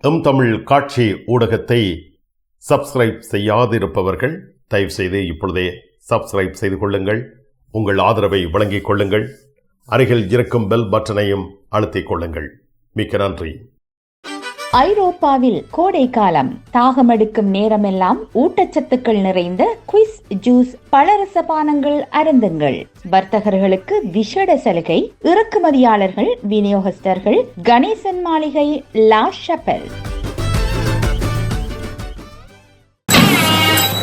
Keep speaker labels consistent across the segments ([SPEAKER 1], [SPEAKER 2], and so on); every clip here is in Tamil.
[SPEAKER 1] எம் தமிழ் காட்சி ஊடகத்தை சப்ஸ்கிரைப் செய்யாதிருப்பவர்கள் தயவு செய்து இப்பொழுதே சப்ஸ்கிரைப் செய்து கொள்ளுங்கள். உங்கள் ஆதரவை வழங்கிக் கொள்ளுங்கள். அருகில் இருக்கும் பெல் பட்டனையும் அழுத்திக் கொள்ளுங்கள். மிக்க நன்றி.
[SPEAKER 2] ஐரோப்பாவில் கோடை காலம். தாகமெடுக்கும் நேரமெல்லாம் ஊட்டச்சத்துக்கள் நிறைந்த குயிஸ் ஜூஸ் பலரச பானங்கள் அருந்துங்கள். வர்த்தகர்களுக்கு விஷட சலுகை இறக்குமதியாளர்கள் விநியோகஸ்தர்கள் கணேசன் மாளிகை la Chapelle.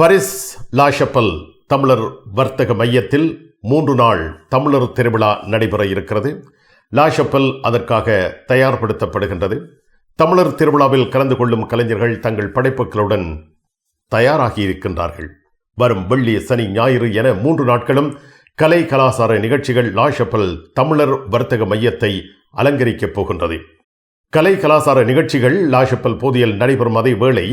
[SPEAKER 1] Paris La Chapelle தமிழர் வர்த்தக மையத்தில் மூன்று நாள் தமிழர் திருவிழா நடைபெற இருக்கிறது. லாஷப்பல் அதற்காக தயார்படுத்தப்படுகின்றது. தமிழர் திருவிழாவில் கலந்து கொள்ளும் கலைஞர்கள் தங்கள் படைப்புகளுடன் தயாராகி இருக்கின்றார்கள். வரும் வெள்ளி சனி ஞாயிறு என மூன்று நாட்களும் கலை கலாசார நிகழ்ச்சிகள் லாஷப்பல் தமிழர் வர்த்தக மையத்தை அலங்கரிக்கப் போகின்றது. கலை கலாசார நிகழ்ச்சிகள் லாஷப்பல் போதியில் நடைபெறும் அதே வேளை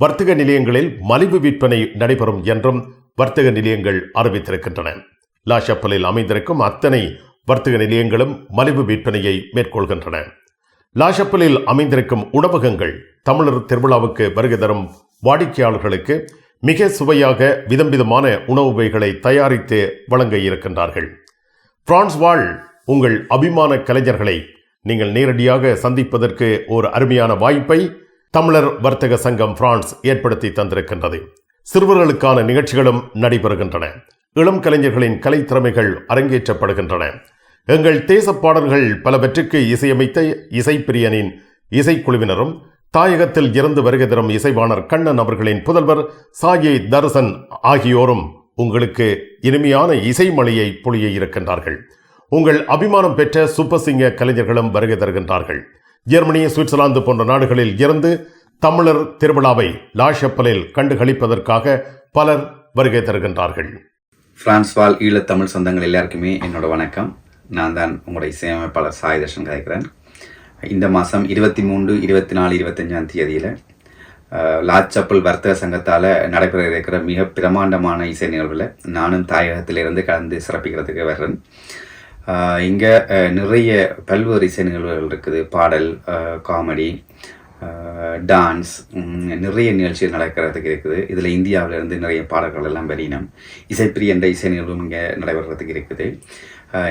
[SPEAKER 1] வர்த்தக நிலையங்களில் மலிவு விற்பனை நடைபெறும் என்றும் வர்த்தக நிலையங்கள் அறிவித்திருக்கின்றன. லாஷப்பலில் அமைந்திருக்கும் அத்தனை வர்த்தக நிலையங்களும் மலிவு விற்பனையை மேற்கொள்கின்றன. லாஷப்பலில் அமைந்திருக்கும் உணவகங்கள் தமிழர் திருவிழாவுக்கு வருகை தரும் வாடிக்கையாளர்களுக்கு மிக சுவையாக விதம் விதமான உணவு வகைகளை தயாரித்து வழங்க இருக்கின்றார்கள். பிரான்ஸ் வாழ் உங்கள் அபிமான கலைஞர்களை நீங்கள் நேரடியாக சந்திப்பதற்கு ஒரு அருமையான வாய்ப்பை தமிழர் வர்த்தக சங்கம் பிரான்ஸ் ஏற்படுத்தி தந்திருக்கின்றது. சிறுவர்களுக்கான நிகழ்ச்சிகளும் நடைபெறுகின்றன. இளம் கலைஞர்களின் கலைத்திறமைகள் அரங்கேற்றப்படுகின்றன. எங்கள் தேச பாடல்கள் பலவற்றுக்கு இசையமைத்த இசைப்பிரியனின் இசைக்குழுவினரும் தாயகத்தில் இருந்து வருகை தரும் இசைவாணர் கண்ணன் அவர்களின் புதல்வர் சாயி தர்சன் ஆகியோரும் உங்களுக்கு இனிமையான இசைமொழியை பொழிய இருக்கின்றார்கள். உங்கள் அபிமானம் பெற்ற சூப்பர் சிங்க கலைஞர்களும் வருகை தருகின்றார்கள். ஜெர்மனி சுவிட்சர்லாந்து போன்ற நாடுகளில் இருந்து தமிழர் திருவிழாவை லாஷப்பலில் கண்டுகளிப்பதற்காக பலர் வருகை தருகின்றார்கள்.
[SPEAKER 3] பிரான்ஸ் வாழ் ஈழத்தமிழ் சொந்தங்கள் எல்லாருக்குமே என்னோட வணக்கம். நான் தான் உங்களுடைய இசையமைப்பாளர் சாய்தர்ஷன் கேட்கிறேன் கதைக்கிறேன். இந்த மாதம் இருபத்தி மூன்று இருபத்தி நாலு இருபத்தஞ்சாம் தேதியில் லாச்சப்பல் வர்த்தக சங்கத்தால் நடைபெற இருக்கிற மிக பிரமாண்டமான இசை நிகழ்வில் நானும் தாயகத்திலிருந்து கலந்து சிறப்பிக்கிறதுக்கு வர்றேன். இங்கே நிறைய பல்வேறு இசை நிகழ்வுகள் இருக்குது. பாடல் காமெடி டான்ஸ் நிறைய நிகழ்ச்சிகள் நடக்கிறதுக்கு இருக்குது. இதில் இந்தியாவிலேருந்து நிறைய பாடல்கள் எல்லாம் வெளியினம். இசைப்பிரி என்ற இசை நிகழ்வும் இங்கே நடைபெறுறதுக்கு இருக்குது.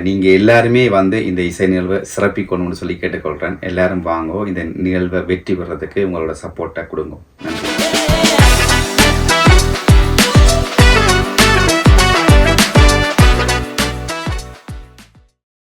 [SPEAKER 3] நீங்கள் எல்லாருமே வந்து இந்த இசை நிகழ்வை சிறப்பிக்கணும்னு சொல்லி கேட்டுக்கொள்கிறேன் எல்லாரும் வாங்கோ இந்த நிகழ்வை வெற்றி பெறதுக்கு உங்களோட சப்போர்ட்டை கொடுங்க. நன்றி.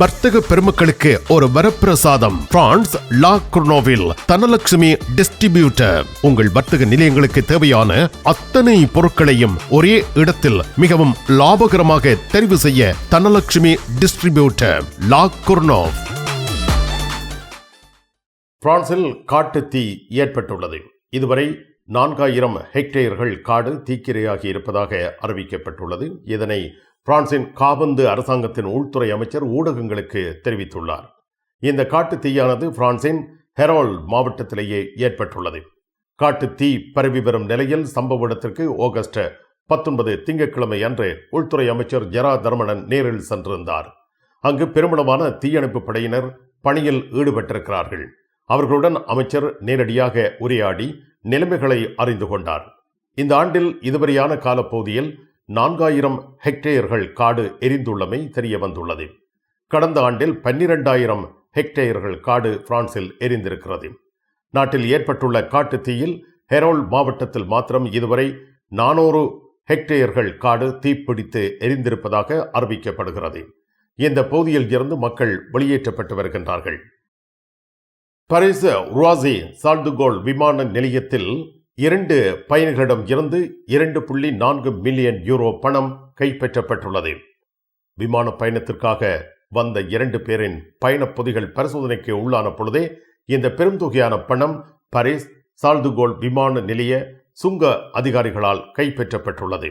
[SPEAKER 1] வர்த்தக பெருமக்களுக்கு ஒரு வரப்பிரசாதம். பிரான்ஸ் லா குர்னோவில் தனலட்சுமி டிஸ்ட்ரிபியூட்டர். உங்கள் வர்த்தக நிலையங்களுக்கு தேவையான அத்தனை பொருட்களையும் ஒரே இடத்தில் மிகவும் லாபகரமாக தெரிவு செய்ய தனலட்சுமி டிஸ்ட்ரிபியூட்டர் லா குர்னோவ் பிரான்சில் தீ ஏற்பட்டுள்ளது. இதுவரை நான்காயிரம் ஹெக்டேயர்கள் காடு தீக்கிரையாகி இருப்பதாக அறிவிக்கப்பட்டுள்ளது. இதனை பிரான்சின் காபந்து அரசாங்கத்தின் உள்துறை அமைச்சர் ஊடகங்களுக்கு தெரிவித்துள்ளார். இந்த காட்டு தீயானது பிரான்சின் ஹெரால் மாவட்டத்திலேயே ஏற்பட்டுள்ளது. காட்டு தீ பரவி வரும் நிலையில் சம்பவ இடத்திற்கு ஆகஸ்ட் பத்தொன்பது திங்கட்கிழமை அன்று உள்துறை அமைச்சர் ஜெரா தர்மணன் நேரில் சென்றிருந்தார். அங்கு பெருமளவான தீயணைப்பு படையினர் பணியில் ஈடுபட்டிருக்கிறார்கள். அவர்களுடன் அமைச்சர் நேரடியாக உரையாடி நிலைமைகளை அறிந்து கொண்டார். இந்த ஆண்டில் இதுவரையான காலப்பகுதியில் நான்காயிரம் ஹெக்டேயர்கள் காடு எரிந்துள்ளமை தெரிய வந்துள்ளது கடந்த ஆண்டில் பன்னிரண்டாயிரம் ஹெக்டேயர்கள் காடு பிரான்சில் எரிந்திருக்கிறது. நாட்டில் ஏற்பட்டுள்ள காட்டு தீயில் ஹெரோல் மாவட்டத்தில் மாத்திரம் இதுவரை நானூறு ஹெக்டேயர்கள் காடு தீப்பிடித்து எரிந்திருப்பதாக அறிவிக்கப்படுகிறது. இந்த பகுதியில் இருந்து மக்கள் வெளியேற்றப்பட்டு வருகின்றார்கள். பரிச உராசி சால்துகோல் விமான நிலையத்தில் இரண்டு பயணிகளிடம் இருந்து இரண்டு புள்ளி நான்கு மில்லியன் யூரோ பணம் கைப்பற்றப்பட்டுள்ளது. விமான பயணத்திற்காக வந்த இரண்டு பேரின் பயணப் பொதிகள் பரிசோதனைக்கு உள்ளான பொழுதே இந்த பெருந்தொகையான பணம் பாரிஸ் சால்துகோல் விமான நிலைய சுங்க அதிகாரிகளால் கைப்பற்றப்பட்டுள்ளது.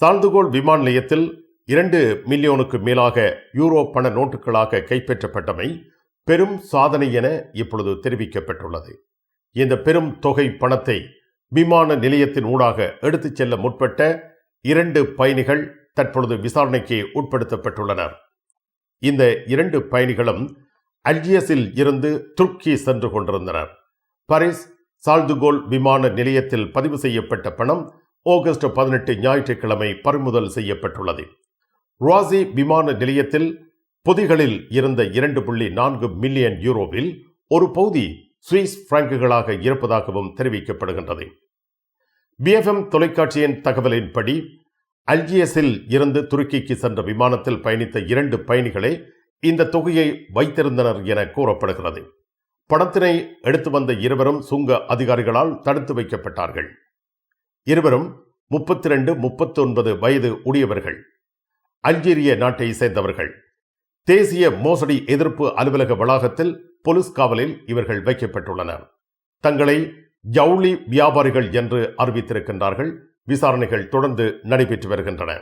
[SPEAKER 1] சால்துகோல் விமான நிலையத்தில் இரண்டு மில்லியனுக்கு மேலாக யூரோ பண நோட்டுகளாக கைப்பற்றப்பட்டமை பெரும் சாதனை என இப்பொழுது தெரிவிக்கப்பட்டுள்ளது. இந்த பெரும் தொகை பணத்தை விமான நிலையத்தின் ஊடாக எடுத்துச் செல்ல முற்பட்ட இரண்டு பயணிகள் தற்பொழுது விசாரணைக்கு உட்படுத்தப்பட்டுள்ளனர். இந்த இரண்டு பயணிகளும் அல்ஜியஸில் இருந்து துருக்கி சென்று கொண்டிருந்தனர். பாரிஸ் சால்துகோல் விமான நிலையத்தில் பதிவு செய்யப்பட்ட பணம் ஆகஸ்ட் பதினெட்டு ஞாயிற்றுக்கிழமை பறிமுதல் செய்யப்பட்டுள்ளது. ருவாசி விமான நிலையத்தில் பொதிகளில் இருந்த இரண்டு புள்ளி நான்கு மில்லியன் யூரோவில் ஒரு பகுதி சுவிஸ் பிராங்குகளாக இருப்பதாகவும் தெரிவிக்கப்படுகின்றது. பிஎஃப்எம் தொலைக்காட்சியின் தகவலின்படி அல்ஜியஸில் இருந்து துருக்கிக்கு சென்ற விமானத்தில் பயணித்த இரண்டு பயணிகளே இந்த தொகையை வைத்திருந்தனர் என கூறப்படுகிறது. பணத்தினை எடுத்து வந்த இருவரும் சுங்க அதிகாரிகளால் தடுத்து வைக்கப்பட்டார்கள். இருவரும் முப்பத்தி ரெண்டு முப்பத்தி ஒன்பது வயது உடையவர்கள். அல்ஜீரிய நாட்டை சேர்ந்தவர்கள். தேசிய மோசடி எதிர்ப்பு அலுவலக வளாகத்தில் போலீஸ் காவலில் இவர்கள் வைக்கப்பட்டுள்ளனர். தங்களை ஜவுளி வியாபாரிகள் என்று அறிவித்திருக்கின்றார்கள். விசாரணைகள் தொடர்ந்து நடைபெற்று வருகின்றன.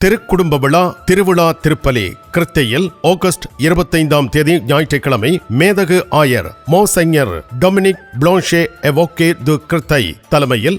[SPEAKER 1] திருக்குடும்ப விழா திருவிழா திருப்பலி கிருத்தையில் ஆகஸ்ட் இருபத்தைந்தாம் தேதி ஞாயிற்றுக்கிழமை மேதகு ஆயர் மோசைஞர் டொமினிக் பிளான்ஷே எவோகே து கிருத்தை தலைமையில்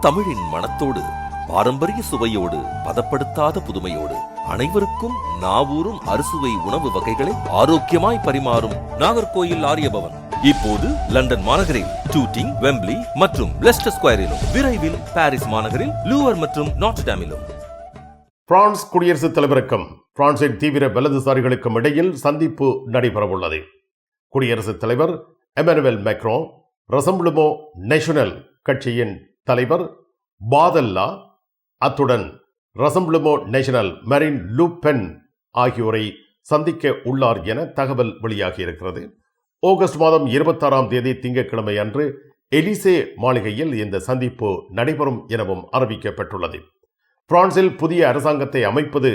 [SPEAKER 4] தமிழின் மனத்தோடு பாரம்பரிய சுவையோடு பதப்படுத்தாத புதுமையோடு அனைவருக்கும் நாவூரும் அறுசுவை உணவு வகைகளை ஆரோக்கியமாய் பரிமாறும் நாகர்கோயில் ஆரியபவன். இப்போது லண்டன் மாநகரில் டூட்டிங் வெம்ப்லி மற்றும் லெஸ்டர் ஸ்கொயரிலும் விரைவில் பாரிஸ் மாநகரில் லூவர் மற்றும் நாட்ஸ்டாமிலும்
[SPEAKER 1] பிரான்ஸ் குடியரசுத் தலைவருக்கும் பிரான்சின் தீவிர வலதுசாரிகளுக்கும் இடையில் சந்திப்பு நடைபெறவுள்ளது. குடியரசுத் தலைவர் எமனுவல் மேக்ரோ ரசம்பிளுமோ நேஷனல் கட்சியின் தலைவர் பாதல்லா அத்துடன் ரசம்ப்ளமோ நேஷனல் மரின் லூபென் ஆகியோரை சந்திக்க உள்ளார் என தகவல் வெளியாகியிருக்கிறது. ஆகஸ்ட் மாதம் இருபத்தாறாம் தேதி திங்கட்கிழமை அன்று எலிசே மாளிகையில் இந்த சந்திப்பு நடைபெறும் எனவும் அறிவிக்கப்பட்டுள்ளது. பிரான்சில் புதிய அரசாங்கத்தை அமைப்பது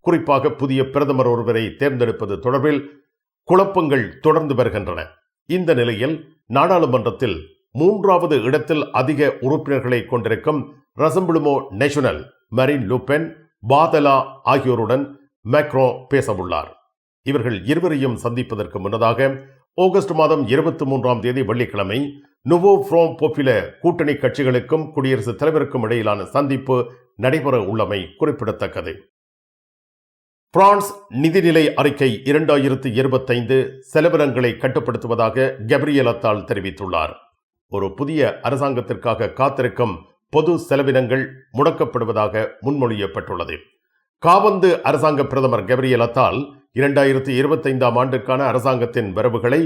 [SPEAKER 1] குறிப்பாக புதிய பிரதமர் ஒருவரை தேர்ந்தெடுப்பது தொடர்பில் குழப்பங்கள் தொடர்ந்து வருகின்றன. இந்த நிலையில் நாடாளுமன்றத்தில் மூன்றாவது இடத்தில் அதிக உறுப்பினர்களை கொண்டிருக்கும் ரசம்பிளுமோ நேஷனல் மரின் லூபென் பாதலா ஆகியோருடன் மேக்ரோ பேசவுள்ளார். இவர்கள் இருவரையும் சந்திப்பதற்கு முன்னதாக ஆகஸ்ட் மாதம் இருபத்தி மூன்றாம் தேதி வெள்ளிக்கிழமை நுவோ ஃப்ரோம் போப்பில கூட்டணி கட்சிகளுக்கும் குடியரசுத் தலைவருக்கும் இடையிலான சந்திப்பு நடைபெற உள்ளமை குறிப்பிடத்தக்கது. பிரான்ஸ் நிதிநிலை அறிக்கை இரண்டாயிரத்து இருபத்தைந்து செலவினங்களை கட்டுப்படுத்துவதாக கெப்ரியல் அத்தால் தெரிவித்துள்ளார். ஒரு புதிய அரசாங்கத்திற்காக காத்திருக்கும் பொது செலவினங்கள் முடக்கப்படுவதாக முன்மொழியப்பட்டுள்ளது. காபந்து அரசாங்க பிரதமர் கெப்ரியல் அத்தால் இரண்டாயிரத்தி இருபத்தைந்தாம் ஆண்டுக்கான அரசாங்கத்தின் வரவுகளை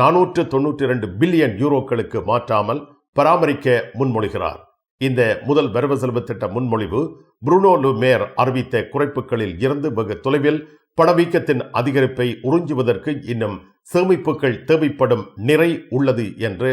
[SPEAKER 1] நானூற்று தொன்னூற்றி இரண்டு பில்லியன் யூரோக்களுக்கு மாற்றாமல் பராமரிக்க முன்மொழிகிறார். இந்த முதல் வரவு செலவு திட்ட முன்மொழிவு புருனோ லுமேர் அறிவித்த குறைப்புகளில் இருந்து வெகு தொலைவில் பணவீக்கத்தின் அதிகரிப்பை உறிஞ்சுவதற்கு இன்னும் சேமிப்புகள் தேவைப்படும் நிறை உள்ளது என்று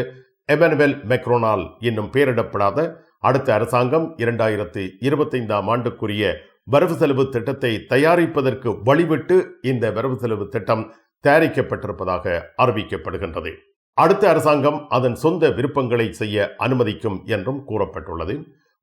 [SPEAKER 1] எமனுவல் மெக்ரோனால் என்னும் பெயரிடப்படாத அடுத்த அரசாங்கம் இரண்டாயிரத்தி இருபத்தைந்தாம் ஆண்டுக்குரிய வரவு செலவு திட்டத்தை தயாரிப்பதற்கு வழிவிட்டு இந்த வரவு செலவு திட்டம் தயாரிக்கப்பட்டிருப்பதாக அறிவிக்கப்படுகின்றது. அடுத்த அரசாங்கம் அதன் சொந்த விருப்பங்களை செய்ய அனுமதிக்கும் என்றும் கூறப்பட்டுள்ளது.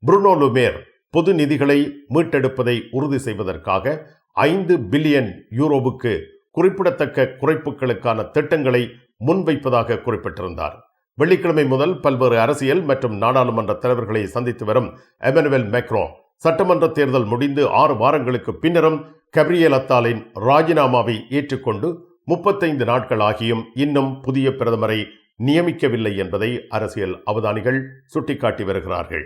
[SPEAKER 1] புருனோ லுமேர் பொது நிதிகளை மீட்டெடுப்பதை உறுதி செய்வதற்காக ஐந்து பில்லியன் யூரோவுக்கு குறிப்பிடத்தக்க குறைப்புகளுக்கான திட்டங்களை முன்வைப்பதாக குறிப்பிட்டிருந்தார். வெள்ளிக்கிழமை முதல் பல்வேறு அரசியல் மற்றும் நாடாளுமன்ற தலைவர்களை சந்தித்து வரும் எமனுவேல் மேக்ரோ. சட்டமன்ற தேர்தல் முடிந்து ஆறு வாரங்களுக்கு பின்னரும் கப்ரியல் அத்தாலின் ராஜினாமாவை ஏற்றுக்கொண்டு முப்பத்தைந்து நாட்கள் ஆகியும் இன்னும் புதிய பிரதமரை நியமிக்கவில்லை என்பதை அரசியல் அவதானிகள் சுட்டிக்காட்டி வருகிறார்கள்.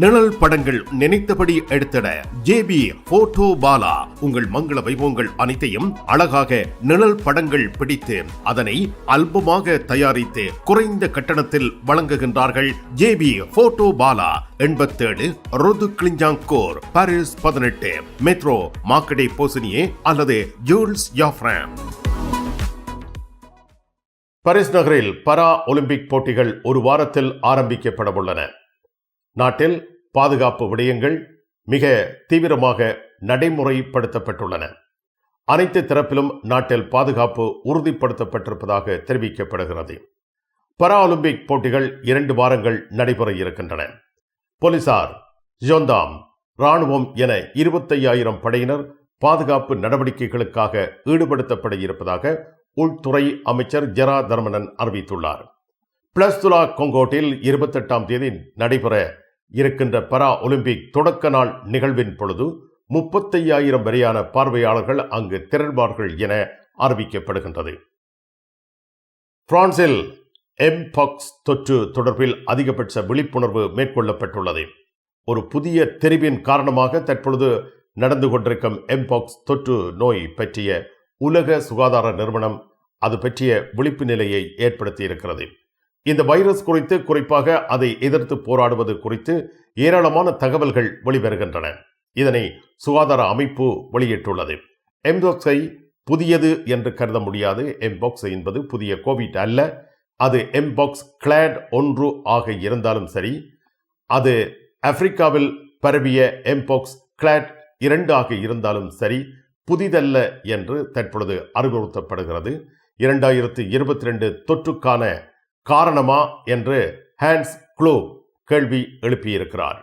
[SPEAKER 1] நிழல் படங்கள் நினைத்தபடி எடுத்திட ஜேபி போட்டோ பாலா. உங்கள் மங்கள வைபவங்கள் அனைத்தையும் அழகாக நிழல் படங்கள் பிடித்து அதனை அல்பமாக தயாரித்து குறைந்த கட்டணத்தில் வழங்குகின்றார்கள் ஜேபி போட்டோ பாலா எண்பத்தேழு ருது கிளிஞ்சாங்கோர் பாரிஸ் பதினெட்டு மெட்ரோ மாக்கடே போசினியே அல்லது ஜூல்ஸ் யாஃப்ராம். பாரிஸ் நகரில் பரா ஒலிம்பிக் போட்டிகள் ஒரு வாரத்தில் ஆரம்பிக்கப்பட உள்ளன. நாட்டில் பாதுகாப்பு விடயங்கள் மிக தீவிரமாக நடைமுறைப்படுத்தப்பட்டுள்ளன. அனைத்து தரப்பிலும் நாட்டில் பாதுகாப்பு உறுதிப்படுத்தப்பட்டிருப்பதாக தெரிவிக்கப்படுகிறது. பரா ஒலிம்பிக் போட்டிகள் இரண்டு வாரங்கள் நடைபெற இருக்கின்றன. போலீசார் ஜோந்தாம் ராணுவம் என இருபத்தையாயிரம் படையினர் பாதுகாப்பு நடவடிக்கைகளுக்காக ஈடுபடுத்தப்பட இருப்பதாக உள்துறை அமைச்சர் ஜெரா தர்மனன் அறிவித்துள்ளார். பிளஸ்துலா கொங்கோட்டில் இருபத்தெட்டாம் தேதி நடைபெற இருக்கின்ற பரா ஒலிம்பிக் தொடக்க நாள் நிகழ்வின் பொழுது முப்பத்தையாயிரம் வரையான பார்வையாளர்கள் அங்கு திரள்வார்கள் என அறிவிக்கப்படுகின்றது. பிரான்சில் எம்பாக்ஸ் தொற்று தொடர்பில் அதிகபட்ச விழிப்புணர்வு மேற்கொள்ளப்பட்டுள்ளது. ஒரு புதிய தெரிவின் காரணமாக தற்பொழுது நடந்து கொண்டிருக்கும் எம்பாக்ஸ் தொற்று நோய் பற்றிய உலக சுகாதார நிறுவனம் அது பற்றிய விழிப்பு நிலையை ஏற்படுத்தியிருக்கிறது. இந்த வைரஸ் குறித்து குறிப்பாக அதை எதிர்த்து போராடுவது குறித்து ஏராளமான தகவல்கள் வெளிவருகின்றன. இதனை சுகாதார அமைப்பு வெளியிட்டுள்ளது. எம்பாக்ஸை புதியது என்று கருத முடியாது. எம்பாக்ஸ் என்பது புதிய கோவிட் அல்ல. அது எம்பாக்ஸ் கிளாட் ஒன்று ஆக இருந்தாலும் சரி அது ஆப்பிரிக்காவில் பரவிய எம்பாக்ஸ் கிளாட் இரண்டு ஆக இருந்தாலும் சரி புதிதல்ல என்று தற்பொழுது அறிவுறுத்தப்படுகிறது. இரண்டாயிரத்து இருபத்தி ரெண்டு தொற்றுக்கான காரணமா என்று ஹேன்ஸ் க்ளோ கேள்வி எழுப்பியிருக்கிறார்.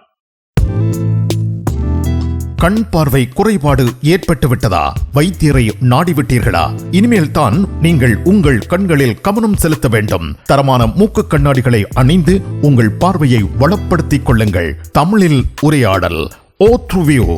[SPEAKER 5] கண் பார்வை குறைபாடு ஏற்பட்டுவிட்டதா வைத்தியரை நாடிவிட்டீர்களா? இனிமேல் தான் நீங்கள் உங்கள் கண்களில் கவனம் செலுத்த வேண்டும். தரமான மூக்கு கண்ணாடிகளை அணிந்து உங்கள் பார்வையை வளப்படுத்திக் கொள்ளுங்கள். தமிழில் உரையாடல் ஓ த்ருவியூ